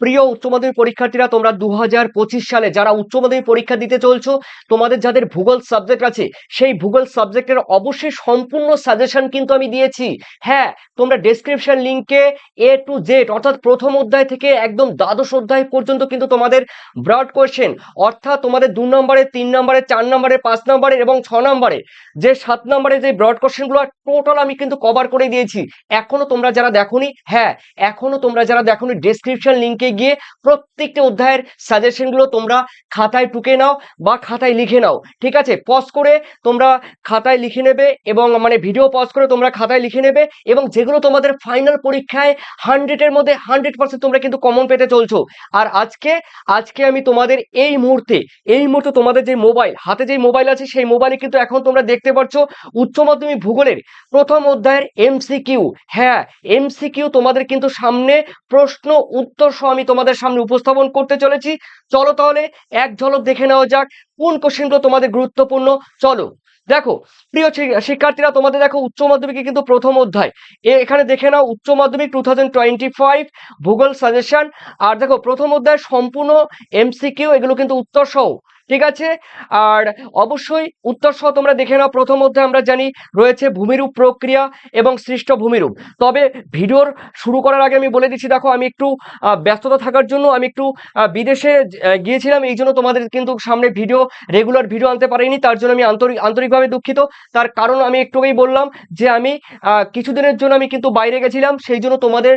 প্রিয় উচ্চ মাধ্যমিক পরীক্ষার্থীরা, তোমরা দু হাজার পঁচিশ সালে যারা উচ্চ মাধ্যমিক পরীক্ষা দিতে চলছো, তোমাদের যাদের ভূগোল সাবজেক্ট আছে, সেই ভূগোল সাবজেক্টের অবশ্যই সম্পূর্ণ সাজেশন কিন্তু আমি দিয়েছি। হ্যাঁ তোমরা ডেসক্রিপশন লিঙ্কে এ টু জেড অর্থাৎ প্রথম অধ্যায় থেকে একদম দ্বাদশ অধ্যায় পর্যন্ত কিন্তু তোমাদের ব্রড কোয়েশ্চেন অর্থাৎ তোমাদের দু নম্বরে, তিন নম্বরে, চার নম্বরে, পাঁচ নম্বরে এবং ছ নম্বরে, যে সাত নম্বরে যে ব্রড কোশ্চেনগুলো টোটাল আমি কিন্তু কভার করে দিয়েছি। এখনও তোমরা যারা দেখোনি হ্যাঁ এখনও তোমরা যারা দেখোনি ডেসক্রিপশন লিঙ্কে গিয়ে প্রত্যেকটা অধ্যায়ের সাজেশনগুলো তোমরা খাতায় টুকে নাও বা খাতায় লিখে নাও, ঠিক আছে? পজ করে তোমরা খাতায় লিখে নেবে এবং মানে ভিডিও পজ করে তোমরা খাতায় লিখে নেবে এবং যেগুলো তোমাদের ফাইনাল পরীক্ষায় হান্ড্রেডের মধ্যে হান্ড্রেড পার্সেন্ট তোমরা কিন্তু কমন পেতে চলছো। আর আজকে আজকে আমি তোমাদের এই মুহূর্তে এই মুহূর্তে তোমাদের যে মোবাইল হাতে যে মোবাইল আছে সেই মোবাইলে কিন্তু এখন তোমরা দেখতে পাচ্ছ উচ্চ মাধ্যমিক ভূগোলের প্রথম অধ্যায়ের এমসিকিউ হ্যাঁ এমসিকিউ তোমাদের কিন্তু সামনে প্রশ্ন, উত্তর সহ আমি তোমাদের সামনে উপস্থাপন করতে চলেছি। চলো তাহলে এক ঝলক দেখে নেওয়া যাক কোন কোশ্চেনগুলো তোমাদের গুরুত্বপূর্ণ। চলো, দেখো, প্রিয় শিক্ষার্থীরা, তোমাদের দেখো উচ্চ মাধ্যমিকে কিন্তু প্রথম অধ্যায়। এখানে দেখে নাও, উচ্চ মাধ্যমিক টু ভূগোল সাজেশন আর দেখো, প্রথম অধ্যায় সম্পূর্ণ এমসিকিউ এগুলো কিন্তু উত্তর সহ। ঠিক আছে? আর অবশ্যই উত্তর সহ তোমরা দেখে নাও। প্রথম অধ্যায়ে আমরা জানি রয়েছে ভূমিরূপ প্রক্রিয়া এবং সৃষ্ট ভূমিরূপ। তবে ভিডিওর শুরু করার আগে আমি বলে দিচ্ছি, দেখো আমি একটু ব্যস্ততা থাকার জন্য আমি একটু বিদেশে গিয়েছিলাম। এই জন্য তোমাদের কিন্তু সামনে ভিডিও রেগুলার ভিডিও আনতে পারিনি। তার জন্য আমি আন্তরিক, আন্তরিকভাবে দুঃখিত। তার কারণ আমি একটু আগেই বললাম যে আমি কিছুদিনের জন্য আমি কিন্তু বাইরে গেছিলাম। সেই জন্য তোমাদের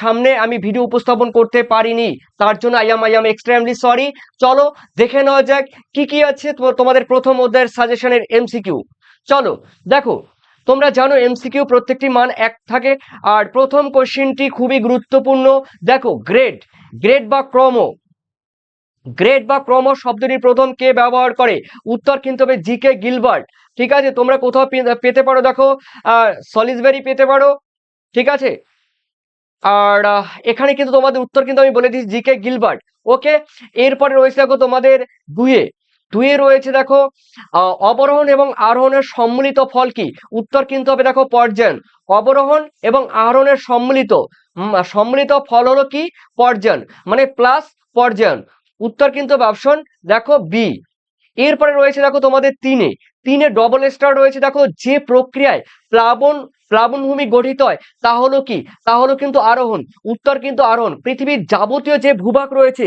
সামনে আমি ভিডিও উপস্থাপন করতে পারিনি। তার জন্য I am I am extremely sorry চলো দেখে নেওয়া যাক কি কি আছে তোমাদের প্রথম অধ্যায়ের সাজেশনের এমসিকিউ চলো, দেখো, তোমরা জানো এমসিকিউ প্রত্যেকটি মান এক থাকে, আর প্রথম কোশ্চেনটি খুবই গুরুত্বপূর্ণ। দেখো গ্রেড গ্রেড বা ক্রম। গ্রেড বা ক্রম শব্দটি প্রথম কে ব্যবহার করে? উত্তর কিন্তু হবে জি কে গিলবার্ট ঠিক আছে, তোমরা কোথাও পেতে পারো, দেখো সলিসবেরি পেতে পারো। ঠিক আছে? আর এখানে কিন্তু তোমাদের উত্তর কিন্তু আমি বলে দিচ্ছি জি কে গিলবার্ট ওকে? এরপরে রয়েছে দেখো তোমাদের দুয়ে দুয়ে রয়েছে দেখো অবরোহণ এবং আরোহণের সম্মিলিত ফল কি? উত্তর কিন্তু হবে দেখো পর্যায়ন। অবরোহণ এবং আরোহণের সম্মিলিত সম্মিলিত ফল হলো কি? পর্যায়ন মানে প্লাস পর্যায়ন। উত্তর কিন্তু অপশন দেখো বি এরপরে রয়েছে দেখো তোমাদের তিনে। তিনে ডবল স্টার রয়েছে দেখো যে প্রক্রিয়ায় প্লাবন প্লাবনভূমি গঠিত হয়। তা হলো কি? তা হলো কিন্তু আরোহণ, উত্তর কিন্তু আরোহণ। পৃথিবীর যাবতীয় যে ভূভাগ রয়েছে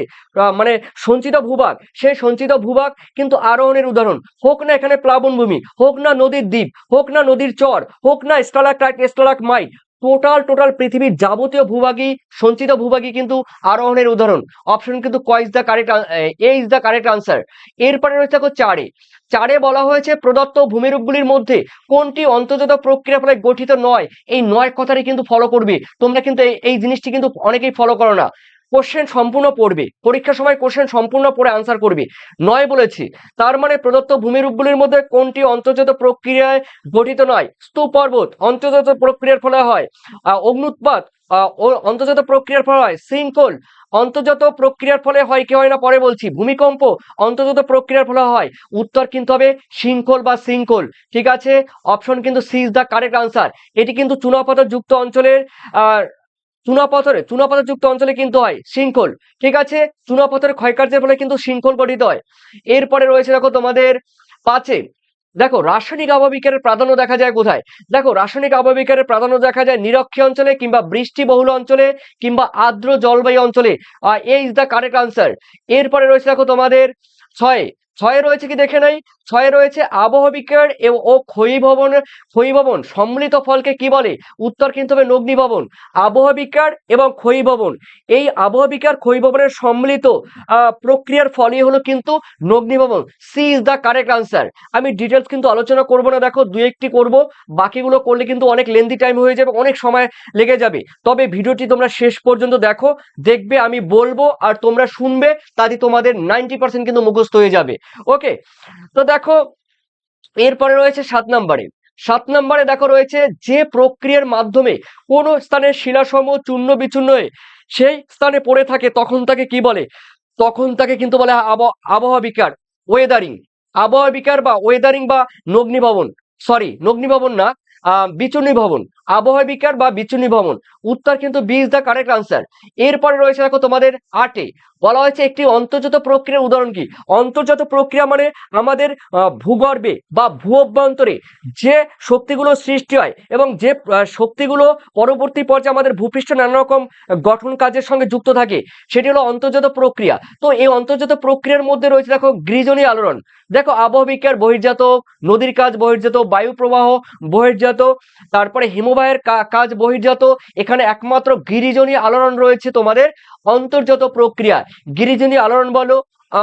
মানে সঞ্চিত ভূভাগ, সেই সঞ্চিত ভূভাগ কিন্তু আরোহণের উদাহরণ। হোক না এখানে প্লাবনভূমি, হোক না নদীর দ্বীপ, হোক না নদীর চর, হোক না স্টালাক স্টালাক মাইট টোটাল টোটাল পৃথিবীর যাবতীয় ভূভাগই, সঞ্চিত ভূভাগই কিন্তু আরোহণের উদাহরণ। অপশন কিন্তু ক is the correct A is the correct answer এরপরে রয়েছে দেখো চারে। চারে বলা হয়েছে প্রদত্ত ভূমিরূপগুলির মধ্যে কোনটি অন্তর্জাত প্রক্রিয়া ফলে গঠিত নয়? এই নয় কথাটি কিন্তু ফলো করবে। তোমরা কিন্তু এই- এই জিনিসটি কিন্তু অনেকেই ফলো করো না। কোশ্চেন সম্পূর্ণ পড়বে। পরীক্ষার সময় কোশ্চেন সম্পূর্ণ পড়ে আনসার করবে। নয় বলেছি, তার মানে প্রদত্ত ভূমিরূপগুলির মধ্যে কোনটি অন্তর্জাত প্রক্রিয়ায় গঠিত নয়? স্তূপ পর্বত অন্তর্জাত প্রক্রিয়ার ফলে হয়। অগ্নুৎপাত অন্তর্জাত প্রক্রিয়ার ফলে হয়। শৃঙ্খল, অন্তর্জাত প্রক্রিয়ার ফলে হয় কি হয় না? পরে বলছি, ভূমিকম্প, অন্তর্জাত প্রক্রিয়ার ফলে হয়। উত্তর কিন্তু হবে শৃঙ্খল বা শৃঙ্খল। ঠিক আছে? অপশন কিন্তু C is the correct answer এটি কিন্তু চুনাপাথর যুক্ত অঞ্চলের চুনাপাথরে যুক্ত অঞ্চলে কিন্তু হয় শৃঙ্খল ঠিক আছে? চুনাপাথরের ক্ষয়কার্যের ফলে কিন্তু শৃঙ্খল গঠিত হয়। এরপরে রয়েছে দেখো তোমাদের পাঁচে। দেখো, রাসায়নিক আবহবিকারের প্রাধান্য দেখা যায় কোথায়? দেখো, রাসায়নিক আবহবিকারের প্রাধান্য দেখা যায় নিরক্ষীয় অঞ্চলে কিংবা বৃষ্টিবহুল অঞ্চলে কিংবা আর্দ্র জলবায়ু অঞ্চলে। A is the correct answer এরপরে রয়েছে দেখো তোমাদের ছয়ে। ছয়ে রয়েছে কি দেখে নাই? ছয়ে রয়েছে আবহবিকার ও ক্ষয়ীভবন ক্ষয়ীভবন সম্মিলিত ফলকে কি বলে? উত্তর কিন্তু হবে নগ্নিভবন আবহবিকার এবং ক্ষয়ীভবন এই আবহবিকার ক্ষয়ীভবনের সম্মিলিত প্রক্রিয়ার ফলই হলো কিন্তু নগ্নিভবন C is the correct answer. আমি ডিটেলস কিন্তু আলোচনা করব না, দেখো দু একটি করব, বাকিগুলো করলে কিন্তু অনেক লেন্দি টাইম হয়ে যাবে, অনেক সময় লেগে যাবে। তবে ভিডিওটি তোমরা শেষ পর্যন্ত দেখো, দেখবে আমি বলব আর তোমরা শুনবে, তাতে তোমাদের নাইনটি পার্সেন্ট কিন্তু মুখস্থ হয়ে যাবে। ওকে, তো দেখো এরপরে রয়েছে সাত নম্বরে। সাত নম্বরে দেখো রয়েছে যে প্রক্রিয়ার মাধ্যমে কোন স্থানের শিলাসমূহ চূর্ণ বিচূর্ণ হয়ে সেই স্থানে পড়ে থাকে, তখন তাকে কি বলে? তখন তাকে কিন্তু বলে আব- আবহাওয়া বিকার ওয়েদারিং আবহাওয়া বিকার বা ওয়েদারিং বা নগ্নি ভবন সরি নগ্নি ভবন না বিচুনি ভবন আবহাওয়া বিকার বা বিচুনি ভবন উত্তর কিন্তু B is the correct answer এরপরে রয়েছে দেখো তোমাদের আটে। বলা হয়েছে একটি অন্তর্জাত প্রক্রিয়ার উদাহরণ কি? অন্তর্জাত প্রক্রিয়া মানে আমাদের ভূগর্ভে বা ভূ অভ্যন্তরে যে শক্তিগুলো সৃষ্টি হয় এবং যে শক্তিগুলো পরবর্তী পর্যায়ে আমাদের ভূপৃষ্ঠ নানা রকম গঠন কাজের সঙ্গে যুক্ত থাকে, সেটি হলো অন্তর্জাত প্রক্রিয়া। তো এই অন্তর্জাত প্রক্রিয়ার মধ্যে রয়েছে দেখো গৃজনী আলোড়ন। দেখো বিজ্ঞান বহির্জাত, নদীর কাজ বহির্জাত, বায়ু প্রবাহ বহির্জাত, তারপরে হিমবাহের কাজ বহির্জাত, এখানে একমাত্র গিরিজনী আলোড়ন রয়েছে তোমাদের অন্তর্জাত প্রক্রিয়া। গিরিজনী আলোড়ন বলো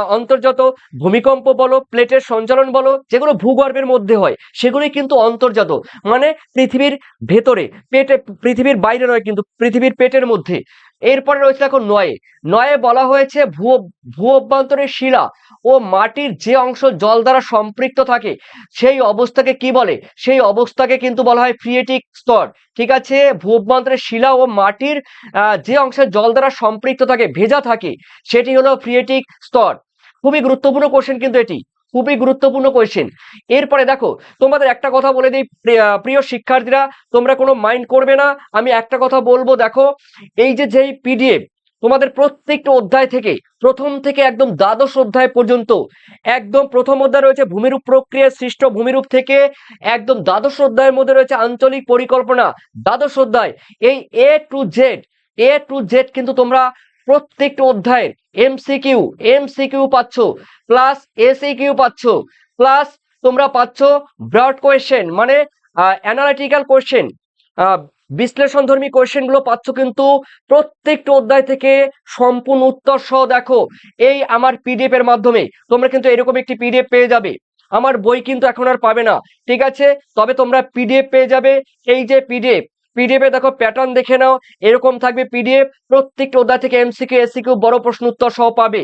অন্তর্জাত ভূমিকম্প বলো, প্লেটের সঞ্চালন বলো, যেগুলো ভূগর্ভের মধ্যে হয়, সেগুলোই কিন্তু অন্তর্জাত। মানে পৃথিবীর ভেতরে, পেটে, পৃথিবীর বাইরে নয় কিন্তু পৃথিবীর পেটের মধ্যে। এরপরে রয়েছে দেখো নয়ে। নয়ে বলা হয়েছে ভূ ভূ অভ্যন্তরের শিলা ও মাটির যে অংশ জল দ্বারা সম্পৃক্ত থাকে, সেই অবস্থাকে কি বলে? সেই অবস্থাকে কিন্তু বলা হয় ফ্রিয়েটিক স্তর। ঠিক আছে? ভূ অভ্যন্তরের শিলা ও মাটির যে অংশে জল দ্বারা সম্পৃক্ত থাকে, ভেজা থাকে, সেটি হলো ফ্রিয়েটিক স্তর। খুবই গুরুত্বপূর্ণ কোশ্চেন কিন্তু এটি। খুবই গুরুত্বপূর্ণ কোশ্চেন এরপরে দেখো, তোমাদের একটা কথা বলে দিই প্রিয় শিক্ষার্থীরা, তোমরা কোনো মাইন্ড করবে না, আমি একটা কথা বলব, দেখো, এই যে যেই পিডিএফ তোমাদের প্রত্যেকটা অধ্যায় থেকে, প্রথম থেকে একদম দ্বাদশ অধ্যায় পর্যন্ত, একদম প্রথম অধ্যায় রয়েছে ভূমিরূপ প্রক্রিয়া, সৃষ্ট ভূমিরূপ থেকে একদম দ্বাদশ অধ্যায়ের মধ্যে রয়েছে আঞ্চলিক পরিকল্পনা, দ্বাদশ অধ্যায়, এই A to Z A to Z কিন্তু তোমরা প্রত্যেকটা অধ্যায়ের এমসিকিউ এমসিকিউ পাচ্ছ প্লাস এসিকিউ পাচ্ছ প্লাস তোমরা পাচ্ছ ব্রড কোয়েশ্চেন মানে অ্যানালিটিক্যাল কোয়েশ্চেন বিশ্লেষণধর্মী কোয়েশ্চেনগুলো পাচ্ছ কিন্তু প্রত্যেকটা অধ্যায় থেকে সম্পূর্ণ উত্তর সহ দেখো, এই আমার পিডিএফ এর মাধ্যমে, তোমরা কিন্তু এরকম একটি পিডিএফ পেয়ে যাবে, আমার বই কিন্তু এখন আর পাবে না, ঠিক আছে? তবে তোমরা পিডিএফ পেয়ে যাবে, এই যে পিডিএফ পিডিএফ দেখো প্যাটার্ন দেখে নাও, এরকম থাকবে পিডিএফ প্রত্যেকটা অধ্যায় থেকে এমসিকিউ এসিকিউ বড় প্রশ্ন উত্তর সহ পাবে।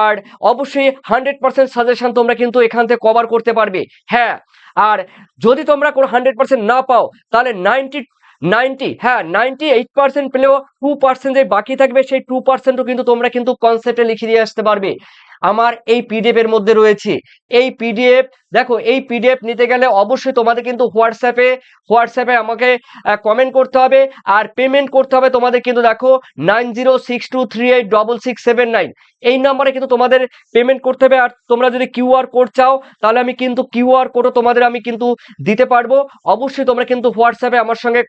আর অবশ্যই হান্ড্রেড পার্সেন্ট সাজেশন তোমরা কিন্তু এখান থেকে কভার করতে পারবে। হ্যাঁ আর যদি তোমরা কোনো হান্ড্রেড পার্সেন্ট না পাও, তাহলে নাইনটি নাইনটি হ্যাঁ নাইনটি এইট পার্সেন্ট পেলেও টু পার্সেন্ট যে বাকি থাকবে, সেই টু পার্সেন্টও কিন্তু তোমরা কিন্তু কনসেপ্টে লিখে দিয়ে আসতে পারবে। আমার এই পিডিএফ এর মধ্যে রয়েছে। এই পিডিএফ দেখো, এই পিডিএফ নিতে গেলে অবশ্যই তোমাদের কিন্তু হোয়াটসঅ্যাপে হোয়াটসঅ্যাপে আমাকে কমেন্ট করতে হবে। আর পেমেন্ট করতে হবে তোমাদের কিন্তু দেখো nine zero six two three eight double six seven nine এই নাম্বারে কিন্তু তোমাদের পেমেন্ট করতে হবে। আর তোমরা যদি কিউআর কোড চাও, তাহলে আমি কিন্তু কিউআর কোডও তোমাদের আমি কিন্তু দিতে পারব। অবশ্যই তোমরা কিন্তু হোয়াটসঅ্যাপে আমার সঙ্গে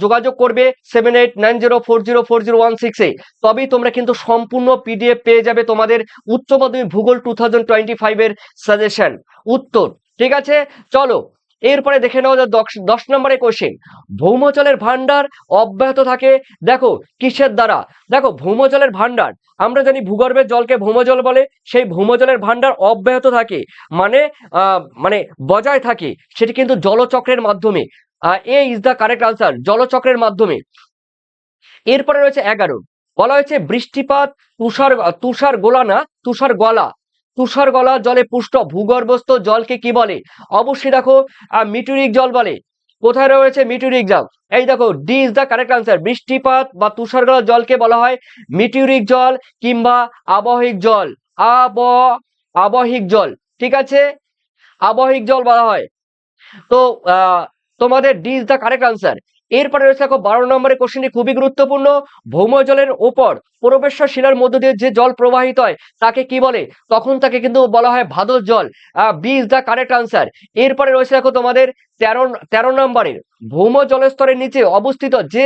যোগাযোগ করবে seven eight nine zero four zero four zero one six তবেই তোমরা কিন্তু সম্পূর্ণ পিডিএফ পেয়ে যাবে তোমাদের উচ্চ মাধ্যমিক ভূগোল টু থাউজেন্ড টোয়েন্টি ফাইভের সাজেশন উত্তর, ঠিক আছে? চলো, এরপরে দেখে নেওয়া যাক দশ- নম্বরে কোশ্চেন ভৌমজলের ভান্ডার অব্যাহত থাকে। দেখো, কিসের দ্বারা? দেখো, ভৌমজলের ভান্ডার আমরা জানি ভূগর্ভের জলকে ভৌমজল বলে, সেই ভৌমজলের ভান্ডার অব্যাহত থাকে। মানে মানে বজায় থাকে। সেটি কিন্তু জলচক্রের মাধ্যমে। A is the correct answer জলচক্রের মাধ্যমে। এরপরে রয়েছে এগারো। বলা হয়েছে বৃষ্টিপাত, তুষার তুষার গোলা না, তুষার গলা। তুষার গলা জলে পুষ্ট, ভূগর্ভস্থ জলকে কি বলে? অবশ্যই দেখো মিটুরিক জল বলে। কোথায় রয়েছে মিটুরিক জল? এই দেখো D is the correct answer বৃষ্টিপাত বা তুষার গলা জলকে বলা হয় মিটিউরিক জল কিংবা আবহিক জল। আব, আবহিক জল, ঠিক আছে? আবহিক জল বলা হয়। তো তোমাদের D is the correct answer. এরপরে রয়েছে দেখো বারো নম্বরের কোশ্চেনটি খুবই গুরুত্বপূর্ণ। ভৌমজলের ওপর প্রবেশ্বর শিলার মধ্য দিয়ে যে জল প্রবাহিত হয়, তাকে কি বলে? তখন তাকে কিন্তু বলা হয় ভাদল জল। B is the correct answer এরপরে রয়েছে দেখো তোমাদের তেরো তেরো নম্বরের ভৌম জলস্তরের নিচে অবস্থিত যে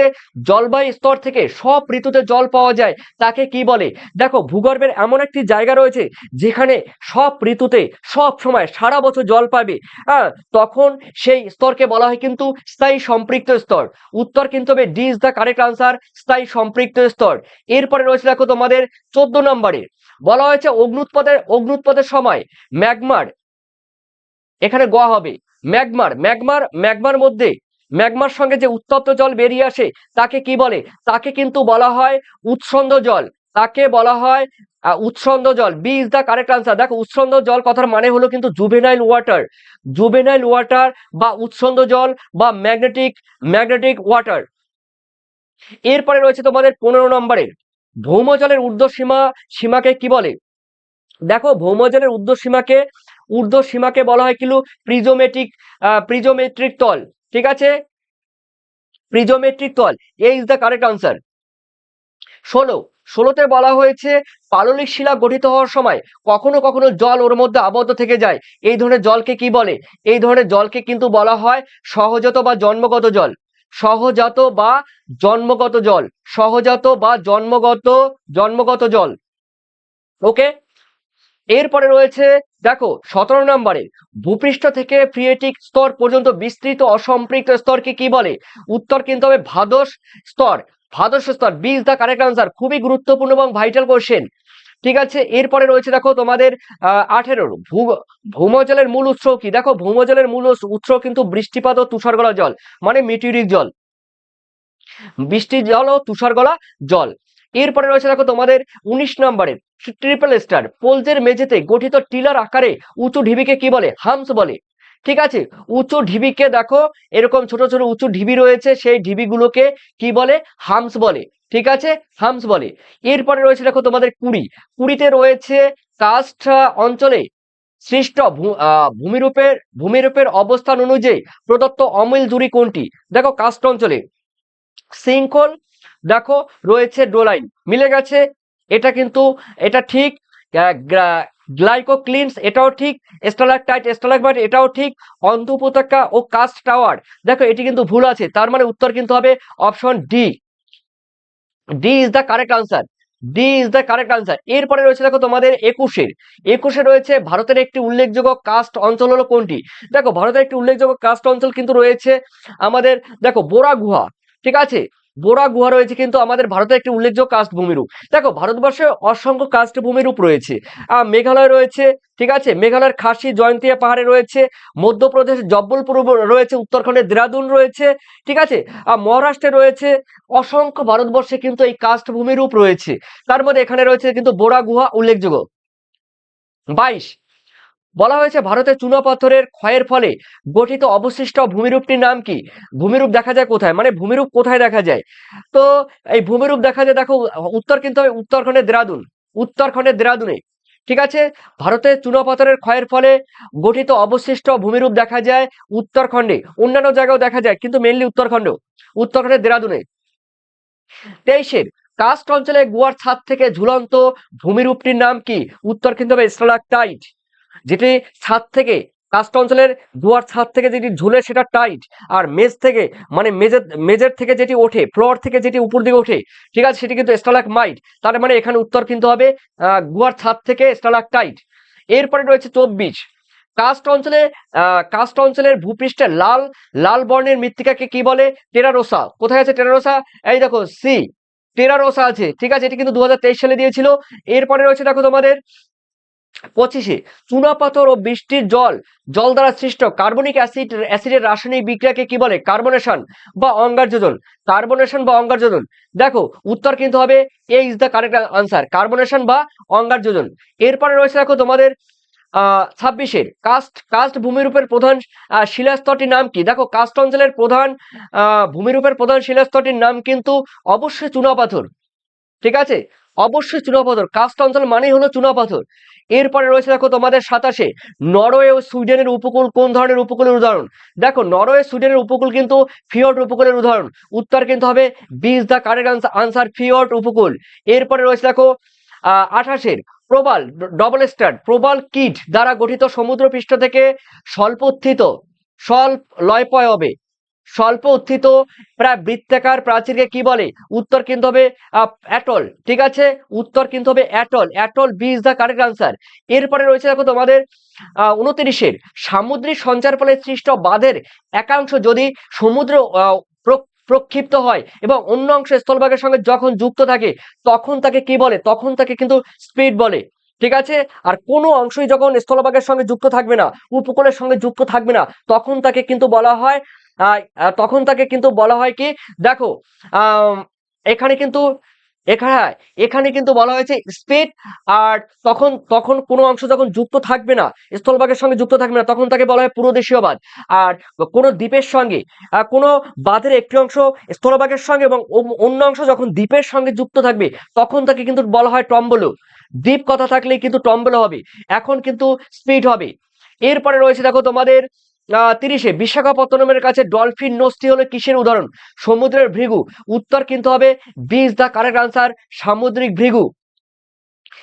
জলবায়ু স্তর থেকে সব ঋতুতে জল পাওয়া যায়, তাকে কি বলে? দেখো, ভূগর্ভের এমন একটি জায়গা রয়েছে যেখানে সব ঋতুতে সব সময় সারা বছর জল পাবে। হ্যাঁ তখন সেই স্তরকে বলা হয় কিন্তু স্থায়ী সম্পৃক্ত স্তর। উত্তর কিন্তু হবে D is the correct answer, স্থায়ী সম্পৃক্ত স্তর। এরপরে রয়েছে দেখো তোমাদের চোদ্দ নম্বরে। বলা হয়েছে অগ্নুৎপাতের অগ্নুৎপাতের সময় ম্যাগমার, এখানে গোয়া হবে। ম্যাগমার ম্যাগমার ম্যাগমার মধ্যে, ম্যাগমার সঙ্গে যে উত্তপ্ত জল বেরিয়ে আসে, তাকে কি বলে? তাকে কিন্তু বলা হয় উৎসন্দ জল। তাকে বলা হয় উৎসন্দ জল। B is the correct answer দেখো উৎসন্দ জল কথার মানে হলো কিন্তু জুভেনাইল ওয়াটার জুভেনাইল ওয়াটার বা উৎসন্দ জল বা ম্যাগনেটিক ম্যাগনেটিক ওয়াটার এরপরে রয়েছে তোমাদের পনেরো নম্বরের ভৌমজলের ঊর্ধ্ব সীমা সীমাকে কি বলে? দেখো, ভৌমজলের ঊর্ধ্ব সীমাকে ঊর্ধ্ব সীমাকে বলা হয় কিন্তু প্রিজোমেটিক প্রিজোমেট্রিক তল। ঠিক আছে? প্রিজোমেট্রিক তল। A is the correct answer ষোলো। ষোলোতে বলা হয়েছে পাললিক শিলা গঠিত হওয়ার সময় কখনো কখনো জল ওর মধ্যে আবদ্ধ থেকে যায়। এই ধরনের জলকে কি বলে? এই ধরনের জলকে কিন্তু বলা হয় সহজাত বা জন্মগত জল। সহজাত বা জন্মগত জল। সহজাত বা জন্মগত জন্মগত জল। ওকে? এরপরে রয়েছে, দেখো, সতেরো নম্বরে, ভূপৃষ্ঠ থেকে ফ্রিয়েটিক স্তর পর্যন্ত বিস্তৃত অসম্পৃক্ত স্তরকে কি বলে? উত্তর কিন্তু হবে ভাদস স্তর। ভাদস স্তর B is the correct answer, খুবই গুরুত্বপূর্ণ এবং ভাইটাল কোশ্চেন। ঠিক আছে, এরপরে রয়েছে, দেখো, তোমাদের আহ আঠেরো, ভূ, ভৌমজলের মূল উৎস কি? দেখো, ভৌমজলের মূল উৎস- কিন্তু বৃষ্টিপাত ও তুষার গলা জল মানে মিটিউরিক জল। বৃষ্টি জল ও তুষার গলা জল। এরপরে রয়েছে দেখো তোমাদের উনিশ নম্বরের ট্রিপল স্টার পোলজের মেঝেতে গঠিত টিলার আকারে উঁচু ঢিবিকে কি বলে? হামস বলে। ঠিক আছে? উঁচু ঢিবিকে দেখো, এরকম ছোট ছোট উঁচু ঢিবি রয়েছে, সেই ঢিবিগুলোকে কি বলে? হামস বলে। ঠিক আছে? হামস বলে। এরপরে রয়েছে দেখো তোমাদের কুড়ি। কুড়িতে রয়েছে কাস্ট অঞ্চলে সৃষ্ট ভূমিরূপের ভূমিরূপের অবস্থান অনুযায়ী প্রদত্ত অমিল দূরি কোনটি? দেখো কাস্ট অঞ্চলে। সিঙ্কল দেখো রয়েছে ডোলাইন, মিলে গেছে, এটা কিন্তু, এটা ঠিক গ্লাইকোক্লিনস, এটাও ঠিক স্টালাকটাইট স্টালাকমাইট এটাও ঠিক অন্ধ উপত্যকা ও কাস্ট টাওয়ার, দেখো এটি কিন্তু ভুল আছে, তার মানে উত্তর কিন্তু হবে option D. D is the correct answer D is the correct answer এরপরে রয়েছে দেখো তোমাদের একুশের, একুশে রয়েছে ভারতের একটি উল্লেখযোগ্য কাস্ট অঞ্চল হলো কোনটি? দেখো ভারতের একটি উল্লেখযোগ্য কাস্ট অঞ্চল কিন্তু রয়েছে আমাদের, দেখো বোরা গুহা ঠিক আছে? বোরা গুহা রয়েছে কিন্তু আমাদের ভারতের একটি উল্লেখযোগ্য কাস্ট ভূমিরূপ দেখো, ভারতবর্ষে অসংখ্য কাস্ট ভূমিরূপ রয়েছে। মেঘালয় রয়েছে, ঠিক আছে? মেঘালয়ের খাসি জয়ন্তিয়া পাহাড়ে রয়েছে, মধ্যপ্রদেশ জব্বলপুর রয়েছে, উত্তরাখণ্ডে দেরাদুন রয়েছে, ঠিক আছে? আর মহারাষ্ট্রে রয়েছে, অসংখ্য ভারতবর্ষে কিন্তু এই কাস্ট ভূমিরূপ রয়েছে। তার মধ্যে এখানে রয়েছে কিন্তু বোরা গুহা উল্লেখযোগ্য। বাইশ বলা হয়েছে ভারতের চুনাপাথরের ক্ষয়ের ফলে গঠিত অবশিষ্ট ভূমিরূপটির নাম কি? ভূমিরূপ দেখা যায় কোথায়? মানে ভূমিরূপ কোথায় দেখা যায়? তো এই ভূমিরূপ দেখা যায়, দেখো, উত্তর কিন্তু হবে উত্তরাখণ্ডের দেরাদুন। উত্তরাখণ্ডের দেরাদুনে। ঠিক আছে? ভারতের চুনাপাথরের ক্ষয়ের ফলে গঠিত অবশিষ্ট ভূমিরূপ দেখা যায় উত্তরখণ্ডে। অন্যান্য জায়গাও দেখা যায়, কিন্তু মেনলি উত্তরখণ্ড। উত্তরাখণ্ডের দেরাদুনে। তেইশের, কাস্ট অঞ্চলে গোয়ার ছাদ থেকে ঝুলন্ত ভূমিরূপটির নাম কি? উত্তর কিন্তু হবে স্টালাকটাইট যেটি ছাদ থেকে, কাস্ট অঞ্চলের দুয়ার ছাদ থেকে যেটি ঝুলে সেটা টাইট আর মেজ থেকে মানে মেজের মেজের থেকে যেটি ওঠে ফ্লোর থেকে যেটি উপর দিকে ওঠে, ঠিক আছে, সেটি কিন্তু স্টালাক মাইট তার মানে এখানে উত্তর কিন্তু হবে গুয়ার ছাদ থেকে স্টালাক টাইট এরপরে রয়েছে চব্বিশ। কাস্ট অঞ্চলে কাস্ট অঞ্চলের ভূপৃষ্ঠে লাল লাল বর্ণের মৃত্তিকাকে কি বলে? টেরারোসা। কোথায় আছে টেরারোসা? এই দেখো সি টেরারোসা আছে, ঠিক আছে, এটি কিন্তু দু হাজার তেইশ সালে দিয়েছিল। এরপরে রয়েছে দেখো তোমাদের পঁচিশে চুনাপাথর ও বৃষ্টির জল জল দ্বারা সৃষ্ট কার্বনিক অ্যাসিড, অ্যাসিডের রাসায়নিক বিক্রিয়াকে কি বলে? কার্বনেশন বা অঙ্গার যোজন কার্বনেশন বা অঙ্গার যোজন দেখো, উত্তর কিন্তু হবে A is the correct answer carbonation বা অঙ্গার যোজন এরপরে রয়েছে দেখো তোমাদের ছাব্বিশের কাস্ট কাস্ট ভূমিরূপের প্রধান শিলাস্তরটির নাম কি? দেখো, কাস্ট অঞ্চলের প্রধান ভূমিরূপের প্রধান শিলাস্তরটির নাম কিন্তু অবশ্যই চুনাপাথর ঠিক আছে? অবশ্যই চুনাপাথর। কাস্ট অঞ্চল মানেই হলো চুনাপাথর। এরপরে রয়েছে দেখো তোমাদের সাতাশে। নরওয়ে ও সুইডেনের উপকূল কোন ধরনের উপকূলের উদাহরণ? দেখো, নরওয়ে, সুইডেনের উপকূল কিন্তু ফিয়র্ড উপকূলের উদাহরণ। উত্তর কিন্তু হবে B is the correct answer fjord উপকূল। এরপরে রয়েছে দেখো আঠাশের। প্রবাল ডবল স্টার প্রবাল কিট দ্বারা গঠিত সমুদ্র পৃষ্ঠ থেকে স্বল্প উত্থিত স্বল্প লয়পয় হবে। স্বল্প উত্থিত, প্রায় বৃত্তাকার প্রাচীরকে কি বলে? উত্তর কিন্তু হবে অ্যাটল ঠিক আছে? উত্তর কিন্তু হবে atoll atoll B is the correct answer এরপরে রয়েছে দেখো তোমাদের উনত্রিশের, সামুদ্রিক সঞ্চার ফলে সৃষ্ট বাঁধের একাংশ যদি সমুদ্র প্র- প্রক্ষিপ্ত হয় এবং অন্য অংশ স্থলভাগের সঙ্গে যখন যুক্ত থাকে, তখন তাকে কি বলে? তখন তাকে কিন্তু স্পিড বলে, ঠিক আছে? আর কোনো অংশই যখন স্থলভাগের সঙ্গে যুক্ত থাকবে না, উপকূলের সঙ্গে যুক্ত থাকবে না, তখন তাকে কিন্তু বলা হয় তখন তাকে কিন্তু বলা হয় কি দেখো এখানে কিন্তু এখানে হ্যাঁ, এখানে কিন্তু বলা হয়েছে স্পিড আর তখন তখন কোনো অংশ যখন যুক্ত থাকবে না স্থলভাগের সঙ্গে যুক্ত থাকবে না তখন তাকে বলা হয় পুরোদেশীয় বাঁধ আর কোনো দ্বীপের সঙ্গে কোনো বাঁধের একটি অংশ স্থলভাগের সঙ্গে এবং অন্য- অংশ যখন দ্বীপের সঙ্গে যুক্ত থাকবে তখন তাকে কিন্তু বলা হয় টম্বলো। দ্বীপ কথা থাকলেই কিন্তু টম্বলো হবে এখন কিন্তু স্পিড হবে। এরপরে রয়েছে দেখো তোমাদের তিরিশে বিশাখাপত্তনমের কাছে ডলফিন নোসটি হলো কিসের উদাহরণ? সমুদ্রের ভৃগু। উত্তর কিন্তু হবে বিজ দ্য কারেক্ট আনসার, সামুদ্রিক ভৃগু।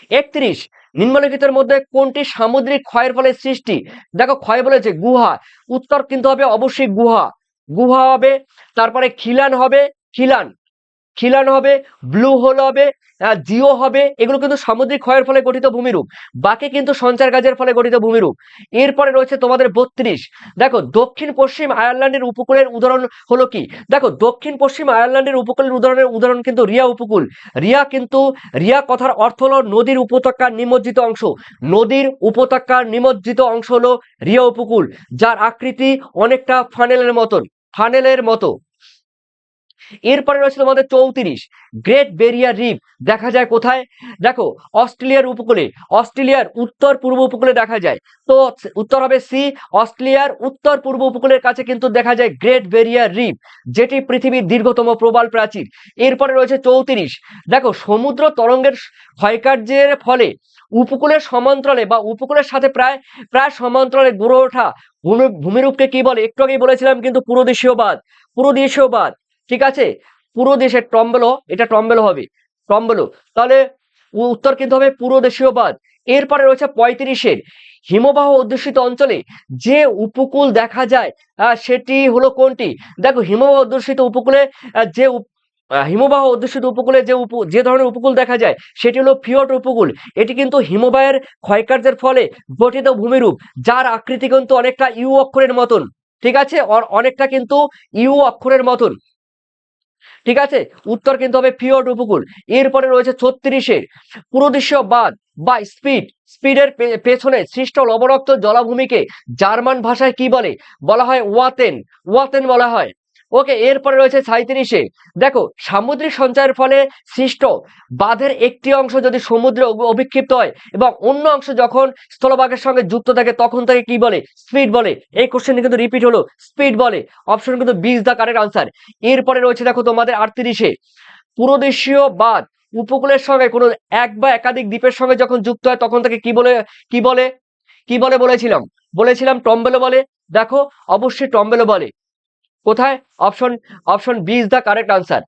একত্রিশ, নিম্নলিখিতের মধ্যে কোনটি সামুদ্রিক ক্ষয়ের ফলে সৃষ্টি? দেখো, ক্ষয় বলেছে গুহা। উত্তর কিন্তু হবে অবশ্যই গুহা। গুহা হবে, তারপরে খিলান হবে, খিলান। খিলান হবে ব্লু হোল হবে জিও হবে, এগুলো কিন্তু সামুদ্রিক ক্ষয়ের ফলে গঠিত ভূমিরূপ। বাকি কিন্তু সঞ্চার কাজের ফলে গঠিত ভূমিরূপ। এরপরে রয়েছে তোমাদের বত্রিশ। দেখো, দক্ষিণ পশ্চিম আয়ারল্যান্ডের উপকূলের উদাহরণ হলো কি? দেখো, দক্ষিণ পশ্চিম আয়ারল্যান্ডের উপকূলের উদাহরণের উদাহরণ কিন্তু রিয়া উপকূল। রিয়া কিন্তু, রিয়া কথার অর্থ হলো নদীর উপত্যকার নিমজ্জিত অংশ। নদীর উপত্যকার নিমজ্জিত অংশ হলো রিয়া উপকূল, যার আকৃতি অনেকটা ফানেলের মতন, ফানেলের মতো। এরপরে রয়েছে তোমাদের চৌত্রিশ গ্রেট বেরিয়ার রিফ দেখা যায় কোথায়? দেখো, অস্ট্রেলিয়ার উপকূলে, অস্ট্রেলিয়ার উত্তর পূর্ব উপকূলে দেখা যায়। তো উত্তর হবে সি, অস্ট্রেলিয়ার উত্তর পূর্ব উপকূলের কাছে কিন্তু দেখা যায় গ্রেট বেরিয়ার রিফ যেটি পৃথিবীর দীর্ঘতম প্রবাল প্রাচীর। এরপরে রয়েছে চৌত্রিশ। দেখো, সমুদ্র তরঙ্গের ক্ষয়কার্যের ফলে উপকূলের সমান্তরালে বা উপকূলের সাথে প্রায় প্রায় সমান্তরালে গড়ে ওঠা ভূমি, ভূমিরূপকে কি বলে? একটু আগেই বলেছিলাম কিন্তু পুরোদেশীয় বাদ পুরোদেশীয় বাদ। ঠিক আছে? পুরো দেশের টম্বলো এটা টম্বলো হবে টম্বলো তাহলে উত্তর কিন্তু হবে পুরো দেশীয় বাদ এরপরে রয়েছে পঁয়ত্রিশের হিমবাহ অধ্যুষিত অঞ্চলে যে উপকূল দেখা যায় সেটি হলো কোনটি? দেখো, হিমবাহ অধ্যুষিত উপকূলে যে হিমবাহ অধ্যুষিত উপকূলে যে উপ, যে ধরনের উপকূল দেখা যায়, সেটি হলো ফিয়ট উপকূল। এটি কিন্তু হিমবাহের ক্ষয়কার্যের ফলে গঠিত ভূমিরূপ, যার আকৃতি কিন্তু অনেকটা ইউ অক্ষরের মতন। ঠিক আছে? অনেকটা কিন্তু ইউ অক্ষরের মতন। ঠিক আছে? উত্তর কিন্তু হবে ফিওর্ড উপকূল। এরপরে রয়েছে ছত্রিশের পুরোদৃশ্য বাদ বা স্পিড স্পিডের পেছনে সৃষ্ট লবণাক্ত জলাভূমিকে জার্মান ভাষায় কি বলে? বলা হয় ওয়াতেন। ওয়াতেন বলা হয়। ওকে, এরপরে রয়েছে সাঁত্রিশে দেখো, সামুদ্রিক সঞ্চয়ের ফলে সৃষ্ট বাঁধের একটি অংশ যদি সমুদ্রে অভিক্ষিপ্ত হয় এবং অন্য অংশ যখন স্থলভাগের সঙ্গে যুক্ত থাকে, তখন তাকে কি বলে? স্পিড বলে। এই কোশ্চেনটি কিন্তু রিপিট হলো। স্পিড বলে। অপশন কিন্তু B is the correct answer এরপরে রয়েছে দেখো তোমাদের আটত্রিশে। পুরোদেশীয় বাদ উপকূলের সঙ্গে কোনো এক বা একাধিক দ্বীপের সঙ্গে যখন যুক্ত হয়, তখন তাকে কি বলে কি বলে? কি বলে বলেছিলাম? বলেছিলাম টম্বেলো বলে। দেখো, অবশ্যই টম্বেলো বলে। কোথায়? Option option B is the correct answer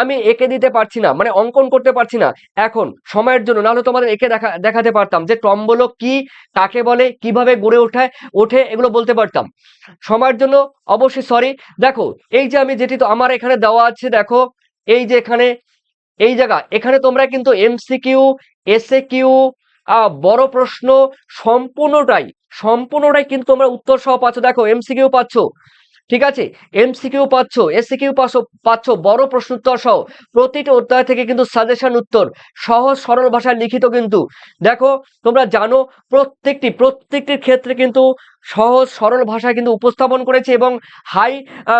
আমি একে দিতে পারছি না মানে অঙ্কন করতে পারছি না। এখন, সময়ের জন্য, নাহলে তোমাদের একে দেখা, দেখাতে পারতাম যে টম্বলো কি, কাকে বলে, কীভাবে গড়ে ওঠায় ওঠে, এগুলো বলতে পারতাম। সময়ের জন্য, অবশ্যই সরি দেখো, এই যে আমি যেটি তো আমার এখানে দেওয়া আছে, দেখো, এই যে এখানে, এই জায়গা, এখানে তোমরা কিন্তু এমসিকিউ এসএ কিউ বড় প্রশ্ন, সম্পূর্ণটাই সম্পূর্ণটাই কিন্তু তোমরা উত্তর সহ পাচ্ছ। দেখো এমসিকিউ পাচ্ছ। ঠিক আছে? এমসিকিউ পাচ্ছ এসিকিউ পাচ্ছ পাচ্ছ, বড় প্রশ্ন উত্তর সহ। প্রতিটি অধ্যায় থেকে কিন্তু সাজেশন উত্তর। সহজ, সরল ভাষায় লিখিত কিন্তু। দেখো, তোমরা জানো, প্রত্যেকটি প্রত্যেকটির ক্ষেত্রে কিন্তু সহজ, সরল ভাষায় কিন্তু উপস্থাপন করেছে এবং হাই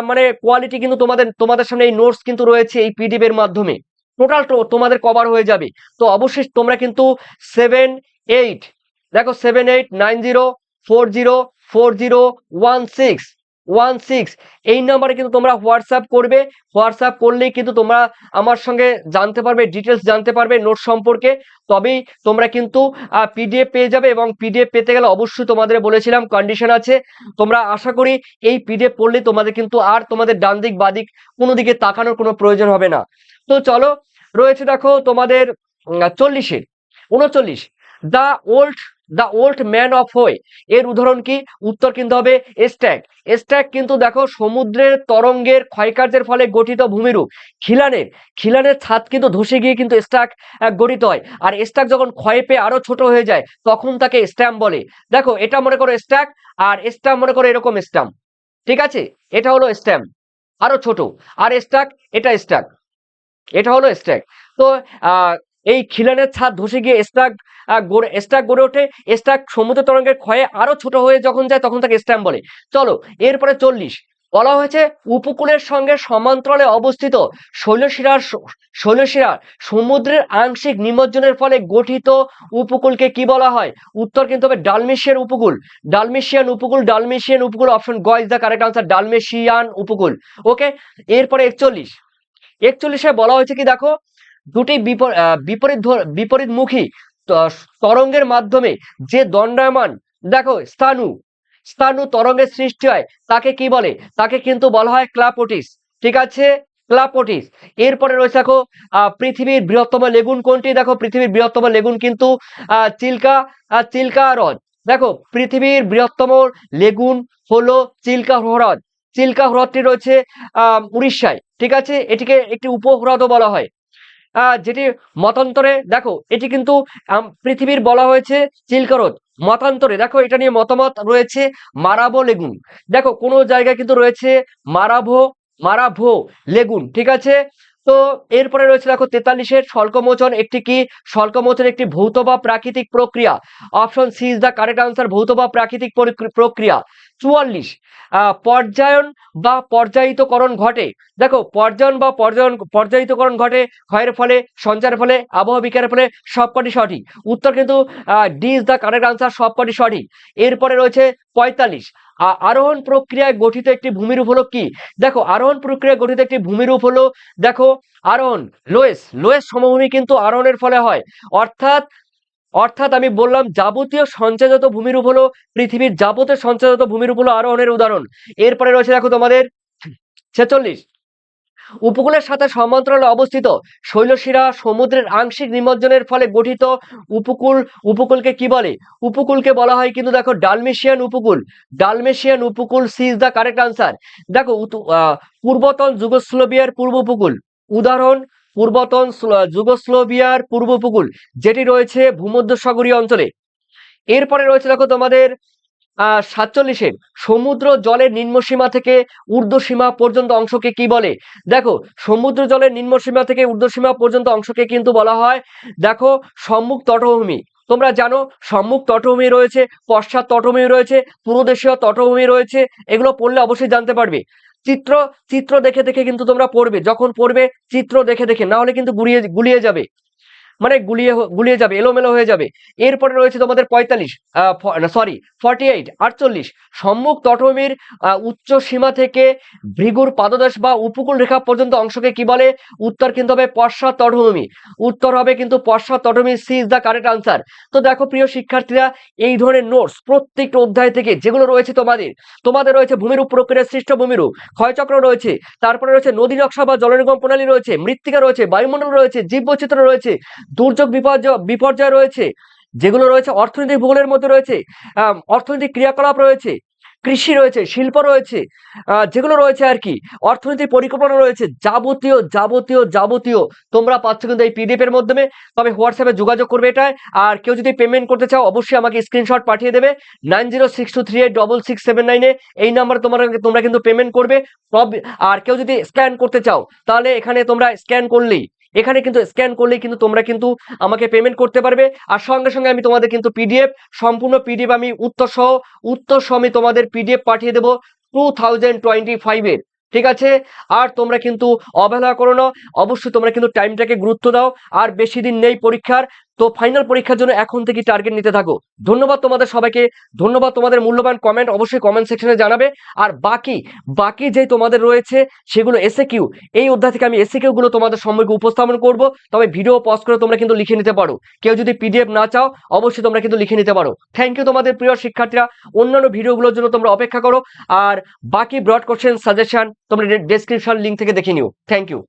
মানে কোয়ালিটি কিন্তু তোমাদের তোমাদের সামনে এই নোটস কিন্তু রয়েছে এই পিডিএফ এর মাধ্যমে। টোটাল তোমাদের কভার হয়ে যাবে। তো অবশ্যই তোমরা কিন্তু সেভেন এইট দেখো seven eight nine zero four zero four zero one six one six এই নাম্বারে কিন্তু তোমরা হোয়াটসঅ্যাপ করবে। হোয়াটসঅ্যাপ করলেই কিন্তু তোমরা আমার সঙ্গে জানতে পারবে ডিটেলস জানতে পারবে নোট সম্পর্কে। তবেই তোমরা কিন্তু পিডিএফ পেয়ে যাবে এবং পিডিএফ পেতে গেলে অবশ্যই তোমাদের বলেছিলাম কন্ডিশন আছে। তোমরা আশা করি এই পিডিএফ পড়লে তোমাদের কিন্তু আর তোমাদের ডান দিক বাদিক কোনো দিকে তাকানোর কোনো প্রয়োজন হবে না। তো চলো, রয়েছে দেখো তোমাদের চল্লিশের, উনচল্লিশ। The Old the Old Man of Hoy এর উদাহরণ কি? উত্তর কিন্তু হবে স্ট্যাক স্ট্যাক কিন্তু দেখো সমুদ্রের তরঙ্গের ক্ষয়কার্যের ফলে গঠিত ভূমিরূপ। খিলানের। খিলানের ছাদ কিন্তু ধসে গিয়ে কিন্তু স্ট্যাক গঠিত হয়। আর স্ট্যাক যখন ক্ষয় পেয়ে আরও ছোট হয়ে যায়, তখন তাকে স্ট্যাম্প বলে। দেখো এটা মনে করো স্ট্যাক আর স্ট্যাম্প মনে করো এরকম স্ট্যাম্প ঠিক আছে? এটা হলো স্ট্যাম্প আরও ছোট। আর স্ট্যাক এটা স্ট্যাক এটা হলো স্ট্যাক তো এই খিলানের ছাদ ধসে গিয়ে স্ট্যাক গড়ে স্ট্যাক গড়ে ওঠে। স্ট্যাক সমুদ্র তরঙ্গের ক্ষয়ে আরও ছোট হয়ে যখন যায়, তখন তাকে স্ট্যাম্প বলে। চলো, এরপরে চল্লিশ। বলা হয়েছে, উপকূলের সঙ্গে সমান্তরালে অবস্থিত শৈলশিরার শৈলশিরার সমুদ্রের আংশিক নিমজ্জনের ফলে গঠিত উপকূলকে কি বলা হয়? উত্তর কিন্তু হবে ডালমেশিয়ান উপকূল। ডালমেশিয়ান উপকূল ডালমেশিয়ান উপকূল অপশন গ is the correct answer Dalmatian উপকূল। ওকে এরপরে একচল্লিশ। একচল্লিশে বলা হয়েছে কি, দেখো দুটি বিপর- বিপরীত বিপরীতমুখী তরঙ্গের মাধ্যমে যে দণ্ডায়মান, দেখো, স্থানু স্থানু তরঙ্গের সৃষ্টি হয়, তাকে কি বলে? তাকে কিন্তু বলা হয় ক্লাপোটিস, ঠিক আছে? ক্লাপোটিস। এরপরে রয়েছে দেখো পৃথিবীর বৃহত্তম লেগুন কোনটি? দেখো, পৃথিবীর বৃহত্তম লেগুন কিন্তু চিল্কা চিল্কা হ্রদ। দেখো, পৃথিবীর বৃহত্তম লেগুন হলো চিল্কা হ্রদ। চিল্কা হ্রদটি রয়েছে উড়িষ্যায়, ঠিক আছে? এটিকে একটি উপহ্রদও বলা হয়। যেটি মতান্তরে, দেখো, এটি কিন্তু পৃথিবীর বলা হয়েছে চিল্কা হ্রদ মতান্তরে, দেখো, এটা নিয়ে মতামত রয়েছে মারাবো লেগুন। দেখো, কোনো জায়গায় কিন্তু রয়েছে মারাভো মারাভো লেগুন, ঠিক আছে? তো, এরপরে রয়েছে, দেখো, তেতাল্লিশের স্বল্পমোচন, একটি কি? স্বল্পমোচন একটি ভৌত বা প্রাকৃতিক প্রক্রিয়া। Option C is the correct answer, ভৌত বা প্রাকৃতিক প্রক্রিয়া। চুয়াল্লিশ। পর্যায়ন বা পর্যায়িতকরণ ঘটে। দেখো, পর্যায়ন বা পর্যায়ন, পর্যায়িতকরণ ঘটে ক্ষয়ের ফলে, সঞ্চারের ফলে, আবহাওয়া বিকারের ফলে, সবকটি সঠিক। উত্তর কিন্তু D is the correct answer সবকটি সঠিক। এরপরে রয়েছে পঁয়তাল্লিশ। আরোহণ প্রক্রিয়ায় গঠিত একটি ভূমিরূপ হলো কি? দেখো, আরোহণ প্রক্রিয়ায় গঠিত একটি ভূমিরূপ হলো, দেখো, আরোহণ লোয়েস লোয়েস সমভূমি কিন্তু আরোহণের ফলে হয়। অর্থাৎ অর্থাৎ আমি বললাম, যাবতীয় সঞ্চয়জাত ভূমিরূপ হলো পৃথিবীর যাবতীয় সঞ্চয়জাত ভূমিরূপ হলো আরোহণের উদাহরণ। এরপরে রয়েছে দেখো তোমাদের ছেচল্লিশ। উপকূলের সাথে সমান্তরালে অবস্থিত শৈলশিরা সমুদ্রের আংশিক নিমজ্জনের ফলে গঠিত উপকূল, উপকূলকে কি বলে? উপকূলকে বলা হয় কিন্তু দেখো ডালমেশিয়ান উপকূল। ডালমেশিয়ান উপকূল C is the correct answer দেখো পূর্বতন যুগোস্লোভিয়ার পূর্ব উপকূল। উদাহরণ পূর্বতন স্লো- যুগোস্লোভিয়ার পূর্ব উপকূল যেটি রয়েছে ভূমধ্যসাগরীয় অঞ্চলে। এরপরে রয়েছে দেখো তোমাদের আহ সাতচল্লিশের সমুদ্র জলের নিম্নসীমা থেকে ঊর্ধ্বসীমা পর্যন্ত অংশকে কি বলে? দেখো, সমুদ্র জলের নিম্নসীমা থেকে ঊর্ধ্বসীমা পর্যন্ত অংশকে কিন্তু বলা হয়, দেখো, সম্মুখ তটভূমি। তোমরা জানো, সম্মুখ তটভূমি রয়েছে, পশ্চাৎ তটভূমি রয়েছে, পূর্বদেশীয় তটভূমি রয়েছে, এগুলো পড়লে অবশ্যই জানতে পারবে। চিত্র চিত্র দেখে দেখে কিন্তু তোমরা পড়বে। যখন পড়বে, চিত্র দেখে দেখে, না হলে কিন্তু গুলিয়ে গুলিয়ে যাবে। মানে গুলিয়ে গুলিয়ে যাবে, এলোমেলো হয়ে যাবে। এরপরে রয়েছে তোমাদের পঁয়তাল্লিশ সরি ফর্টি এইট আটচল্লিশ। সম্মুখ তটভূমির উচ্চ সীমা থেকে ভৃগুর পাদদেশ বা উপকূল রেখা পর্যন্ত অংশকে কি বলে? উত্তর কিন্তু হবে পশ্চাৎ তটভূমি। উত্তর হবে কিন্তু পশ্চাৎ তটভূমি C is the correct answer তো দেখো প্রিয় শিক্ষার্থীরা, এই ধরনের নোটস প্রত্যেকটা অধ্যায় থেকে যেগুলো রয়েছে তোমাদের তোমাদের রয়েছে ভূমিরূপ প্রক্রিয়ার সৃষ্ট ভূমিরূপ, ক্ষয়চক্র রয়েছে, তারপরে রয়েছে নদী নকশা বা জলনিগম প্রণালী রয়েছে, মৃত্তিকা রয়েছে, বায়ুমণ্ডল রয়েছে, জীববৈচিত্র্য রয়েছে দুর্যোগ বিপর্যয় বিপর্যয় রয়েছে, যেগুলো রয়েছে অর্থনৈতিক ভূগোলের মধ্যে রয়েছে অর্থনৈতিক ক্রিয়াকলাপ রয়েছে, কৃষি রয়েছে, শিল্প রয়েছে যেগুলো রয়েছে আর কি, অর্থনৈতিক পরিকল্পনা রয়েছে, যাবতীয় যাবতীয় যাবতীয়, তোমরা পাচ্ছ কিন্তু এই পিডিএফ এর মাধ্যমে, তবে হোয়াটসঅ্যাপে যোগাযোগ করবে এটায়, আর কেউ যদি পেমেন্ট করতে চাও, অবশ্যই আমাকে স্ক্রিনশট পাঠিয়ে দেবে nine zero six two three eight double six seven নাইনে এই নাম্বারে তোমরা তোমরা কিন্তু পেমেন্ট করবে প্রব- আর কেউ যদি স্ক্যান করতে চাও, তাহলে এখানে তোমরা স্ক্যান করলেই এখানে কিন্তু স্ক্যান করলে কিন্তু তোমরা কিন্তু আমাকে পেমেন্ট করতে পারবে। আর সঙ্গে সঙ্গে আমি তোমাদের কিন্তু পিডিএফ সম্পূর্ণ পিডিএফ আমি উত্তর সহ উত্তর সহ আমি তোমাদের পিডিএফ পাঠিয়ে দেবো টু থাউজেন্ড টোয়েন্টি ফাইভের ঠিক আছে? আর তোমরা কিন্তু অবহেলা করো না। অবশ্যই তোমরা কিন্তু টাইমটাকে গুরুত্ব দাও। আর বেশি দিন নেই পরীক্ষার। তো ফাইনাল পরীক্ষার জন্য এখন থেকে টার্গেট নিতে থাকো। ধন্যবাদ তোমাদের সবাইকে, ধন্যবাদ তোমাদের মূল্যবান কমেন্ট অবশ্যই কমেন্ট সেকশনে জানাবে। আর বাকি বাকি যে তোমাদের রয়েছে সেগুলো এসে কিউ এই অধ্যায় থেকে আমি এসে কিউ গুলো তোমাদের সম্মুখে উপস্থাপন করব। তবে ভিডিও পজ করে তোমরা কিন্তু লিখে নিতে পারো। কেউ যদি পিডিএফ না চাও, অবশ্যই তোমরা কিন্তু লিখে নিতে পারো। থ্যাংক ইউ তোমাদের প্রিয় শিক্ষার্থীরা। অন্যান্য ভিডিওগুলোর জন্য তোমরা অপেক্ষা করো। আর বাকি ব্রড কোশ্চেন সাজেশন তোমরা ডেসক্রিপশন লিঙ্ক থেকে দেখে নিও। Thank you